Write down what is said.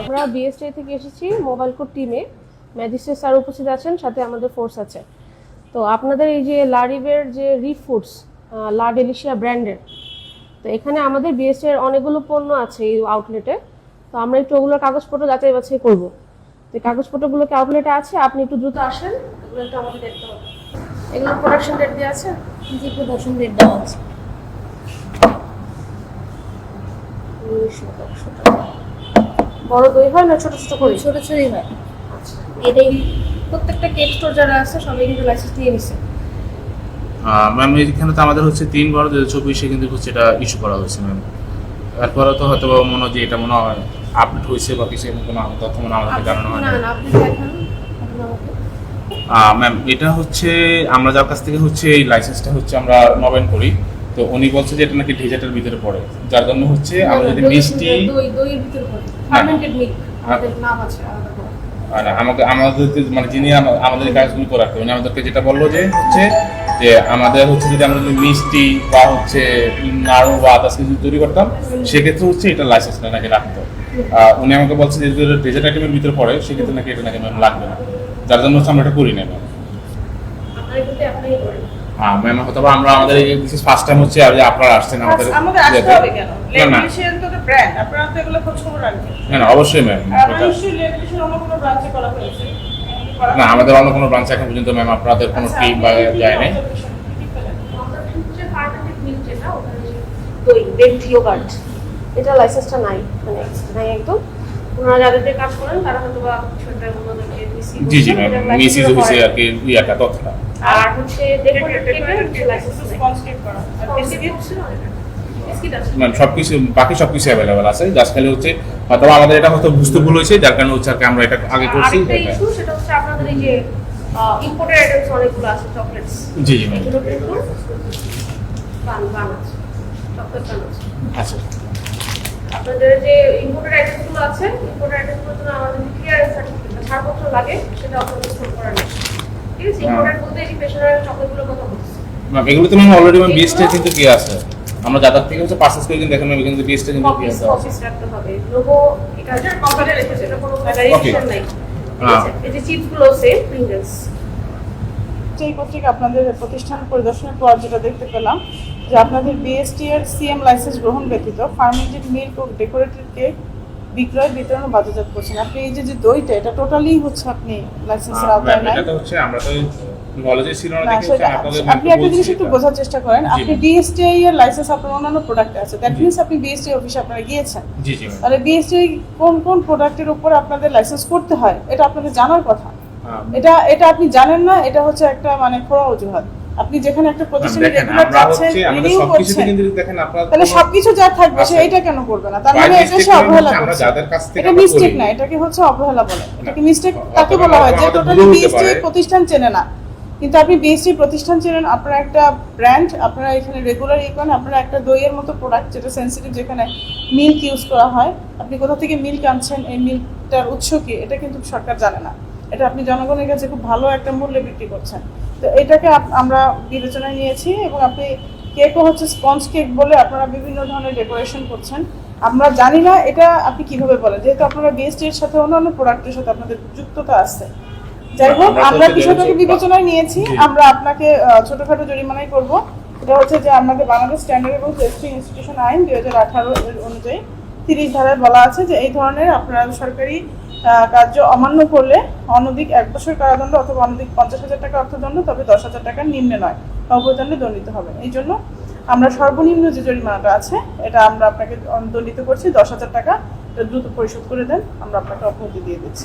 আমরা বিএসটি থেকে এসেছি মোবাইল কোড টিমে। ম্যাজিস্ট্রেট স্যার উপস্থিত আছেন, সাথে আমাদের ফোর্স আছে। তো আপনাদের এই যে লারিভের যে রি ফুডস লা ডেলিশিয়া ব্র্যান্ডের, তো এখানে আমাদের বিএসটি এর অনেকগুলো পণ্য আছে এই আউটলেটে তো আমরা একটু ওগুলোর কাগজপত্র যাচাই বাছাই করব। তো এই কাগজপত্রগুলোকে আউটলেটে আছে? আপনি একটু দ্রুত আসেন। এগুলো একটু আমাদের দেখতে হবে। এগুলো প্রোডাকশন ডেট দিয়ে আছে? জি প্রোডাকশন রেট দেওয়া আছে। উনিশশো একশো টাকা। বড় দই হয় না ছোট ছোট করে? ছোট ছোটই হয়। আচ্ছা। এটাই প্রত্যেকটা কেক স্টোর যারা আছে সবাই কিন্তু লাইসেন্স নিয়ে নিছে। ম্যাম এখানে তো আমাদের হচ্ছে তিন বারো দু হাজার চব্বিশে কিন্তু হচ্ছে এটা ইস্যু করা হয়েছে ম্যাম তারপরে তো হয়তো বা মনে হয় যে এটা মনে হয় আপডেট হয়েছে বা কিছু এরকম কোনো তথ্য মনে আমাদেরকে জানানো হয় না না না আপনি দেখান। আপনি আমাকে ম্যাম এটা হচ্ছে আমরা যার কাছ থেকে হচ্ছে এই লাইসেন্সটা হচ্ছে আমরা নবায়ন করি। তো উনি বলছে যে এটা নাকি ডেজার্টের ভিতরে পড়ে। যার জন্য হচ্ছে আমরা যদি মিষ্টি দই দইয়ের ভিতরে পড়ে। ফার্মেন্টেড মিল্ক আমাদের নাম আছে আলাদা করে। আর আমাকে আমাদের মানে যিনি আমাদের কাজগুলো করাতে উনি আমাদেরকে যেটা বলল যে হচ্ছে যে আমাদের হচ্ছে যদি আমরা যদি মিষ্টি বা হচ্ছে নাড়ু বা আদার্স কিছু তৈরি করতাম সেক্ষেত্রে হচ্ছে এটা লাইসেন্স না নাকি রাখতো। আহ, উনি আমাকে বলছে যে যদি ডেজার্ট আইটেমের ভিতরে পড়ে সেক্ষেত্রে নাকি এটা নাকি ম্যাম লাগবে না। যার জন্য হচ্ছে আমরা এটা করি না। ম্যাম ম্যাম আমরা আমাদের এই ফার্স্ট টাইম হচ্ছে আর আপনারা আসছেন আমাদের আমাদের আসতে হবে কেন? না না। তো ব্র্যান্ড আপনারা তো এগুলো খোঁজ খবর রাখবেন। না না অবশ্যই ম্যাম নিশ্চয়ই লেমিনেশন অন্য কোনো ব্রাঞ্চে করা হয়েছে? না আমাদের অন্য কোনো ব্রাঞ্চ এখন পর্যন্ত ম্যাম আপনাদের কোনো আচ্ছা, টিম বা যায় নাই। রেড ইয়োগার্ট এটা লাইসেন্সটা নাই মানে নাই একদম। ওনারা যাদের দিয়ে কাজ করেন তারা হয়তো বা হয়েছে আর কি ইয়াটা তথ্যটা। আর হচ্ছে মানে সবকিছু বাকি সবকিছু অ্যাভেলেবেল আছে। জাস্ট খালি হচ্ছে হয়তো আমাদের এটা হয়তো বুঝতে ভুল হয়েছে যার কারণে হচ্ছে আর আমরা এটা আগে করছি। সেটা হচ্ছে আপনাদের এই যে ইম্পোর্টেড আইটেমস অনেকগুলো আছে চকলেটস জি জি ম্যাম বান আছে চকলেট বান আছে। আচ্ছা। আপনাদের যে ইম্পোর্টেড আইটেমগুলো আছে ইম্পোর্টেড আইটেমগুলোর জন্য আমাদের ক্লিয়ারেন্স সার্টিফিকেট ছাড়পত্র লাগে সেটা আপনাদের শো করা নেই যে ম্যাম এগুলো তো ম্যাম অলরেডি ম্যাম বিএসটা কিন্তু কি আছে? আমরা যাদের থেকে হচ্ছে পারচেজ করে কিন্তু দেখেন ম্যাম কিন্তু বিএসটা কিন্তু কি আছে। অফিস রাখতে হবে। লোগো এটা রেখেছে এটা কোনো. ভেরিয়েশন নাই। ঠিক এই যে চিপসগুলো সেম প্রিঙ্গলস এই পত্রিকা আপনাদের প্রতিষ্ঠান পরিদর্শনের পর যেটা দেখতে পেলাম যে আপনাদের বিএসটি এর সিএম লাইসেন্স গ্রহণ ব্যতীত ফার্মেন্টেড মিল্ক ও ডেকোরেটেড কেক বিক্রয় বিতরণ ও বাজারজাত করছেন। আপনি এই যে যে দইটা এটা টোটালি হচ্ছে আপনি লাইসেন্সের আওতায় ম্যাম নাই। এটা তো হচ্ছে আমরা তো নলেজে ছিল না না, দেখে আপনি একটা জিনিস একটু বোঝার চেষ্টা করেন আপনি ম্যাম। বিএসটিআই এর লাইসেন্স আপনার অন্যান্য প্রোডাক্টে আছে দ্যাট মিনস আপনি বিএসটিআই অফিসে আপনারা গিয়েছেন। জি জি তাহলে বিএসটিআই কোন কোন প্রোডাক্টের উপর আপনাদের লাইসেন্স করতে হয় এটা আপনাদের জানার কথা। হ্যাঁ। এটা এটা আপনি জানেন না এটা হচ্ছে একটা মানে খোড়া অজুহাত। আপনি যেখানে একটা প্রতিষ্ঠানে রেগুলার যাচ্ছেন রিনিউ করছেন কিন্তু দেখেন আপনারা তাহলে সবকিছু যা থাকবে সে এটা কেন করবে না? তার মানে এটা সে অবহেলা করছে। এটা মিস্টেক না এটাকে হচ্ছে অবহেলা বলে। এটাকে মিস্টেক তাকে বলা হয় যে টোটালি বিএসটি প্রতিষ্ঠান চেনে না। কিন্তু আপনি বিএসটি প্রতিষ্ঠান চেনেন আপনারা একটা ব্র্যান্ড আপনারা এখানে রেগুলার ইয়ে করেন আপনারা একটা দইয়ের মতো প্রোডাক্ট যেটা সেন্সিটিভ যেখানে মিল্ক ইউজ করা হয় আপনি কোথা থেকে মিল্ক আনছেন এই মিল্কটার উৎস কি এটা কিন্তু সরকার জানে না। এটা আপনি জনগণের কাছে খুব ভালো একটা মূল্যে বিক্রি করছেন। তো এটাকে আমরা বিবেচনায় নিয়েছি এবং আপনি কেকও হচ্ছে স্পঞ্জ কেক বলে আপনারা বিভিন্ন ধরনের ডেকোরেশন করছেন। আমরা জানি না এটা আপনি কীভাবে বলেন যেহেতু আপনারা বিএসটি এর সাথে অন্যান্য প্রোডাক্টের সাথে আপনাদের যুক্ততা আছে। যাই হোক আমরা বিষয়টাকে বিবেচনায় নিয়েছি। আমরা আপনাকে ছোটখাটো জরিমানাই করব। এটা হচ্ছে যে আমাদের বাংলাদেশ স্ট্যান্ডার্ড এবং টেস্টিং ইনস্টিটিউশন আইন দুই হাজার আঠারো অনুযায়ী তিরিশ ধারায় বলা আছে যে এই ধরনের আপনারা সরকারি কার্য অমান্য করলে অনধিক এক বছর কারাদণ্ড অথবা অনধিক পঞ্চাশ হাজার টাকা অর্থদণ্ড, তবে দশ হাজার টাকার নিম্নে নয়। অবদণ্ডে দণ্ডিত হবে। এই জন্য আমরা সর্বনিম্ন যে জরিমানাটা আছে, এটা আমরা আপনাকে দণ্ডিত করছি। দশ হাজার টাকা দ্রুত পরিশোধ করে দেন। আমরা আপনাকে অব্যাহতি দিয়ে দিচ্ছি।